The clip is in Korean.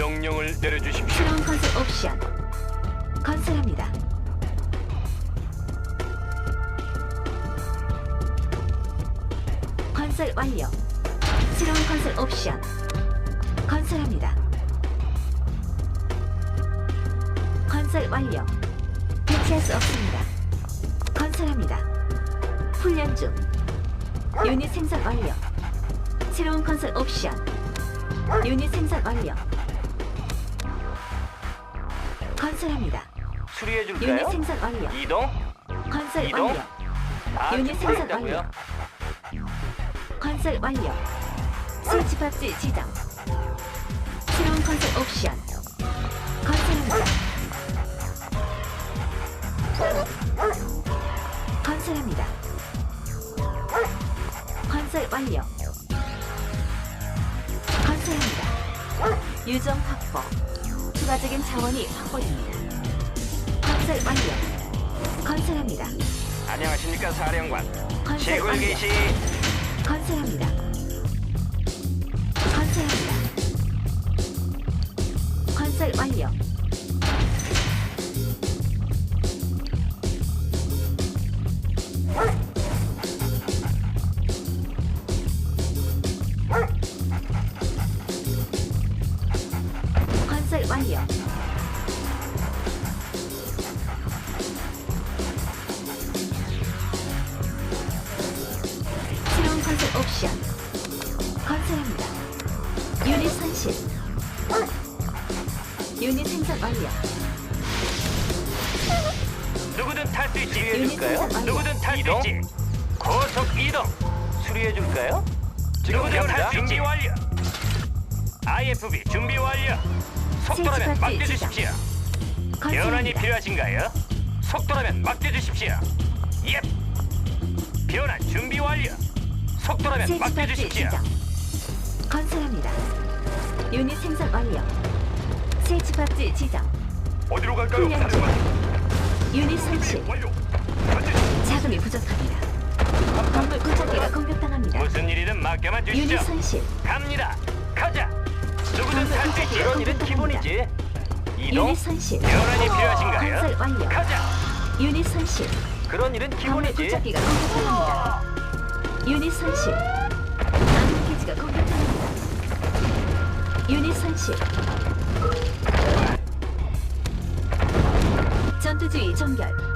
명령을 내려주십시오. 새로운 건설 옵션 건설합니다. 건설 완료. 새로운 건설 옵션 건설합니다. 건설 완료. 배치할 수 없습니다. 건설합니다. 훈련 중. 유닛 생산 완료. 새로운 건설 옵션. 유닛 생산 완료. 건설합니다. 수리해 유닛 줄까요? 생산 완료. 이동? 건설 이동? 완료. 아, 유닛 생산? 완료. 건설 완료. 박지 지정. 새로운 건설 옵션. 건설합니다. 건설합니다. 건설 완료. 건설합니다. 유정 확보. 추가적인 자원이 확보됩니다. 건설 완료. 건설합니다. 안녕하십니까 사령관. 건설 완료. 개시 건설합니다. 건설합니다. 건설 완료. 완료. 새로운 건설 옵션 건설합니다. 유닛 선실 유닛 생산 완료 누구든 탈 수 있지. 수리해 유닛 줄까요? 생산 완료. 누구든 탈수 있지. 고속 이동. 수리해 줄까요? 누구든 탈 수 있지. 준비 완료. IFB 준비 완료. 속도라면 스위치 맡겨 박지 주십시오. 변환이. 필요하신가요? 속도라면 맡겨 주십시오. 예. 변환 준비 완료. 속도라면 스위치 맡겨 박지 주십시오. 지정 건설합니다. 유닛 생산 완료 박지 지정 어디로 갈까요? 훈련 중 유닛 준비 설치 완료. 자금이 부족합니다. 건물 구조기가 공격당합니다. 무슨 일이든 맡겨만 주시죠. 유닛 선실 갑니다. 가자. 누구든 탈수 있지. 이런 일은. 기본이지. 이동. 유닛 변환이 필요하신가요? 건설 완료 가자. 유닛 선실 그런 일은 건물 기본이지. 구조기가 공격당합니다. 유닛 선실 아군 기지가 공격당합니다. 유닛 선실 전투주의 종결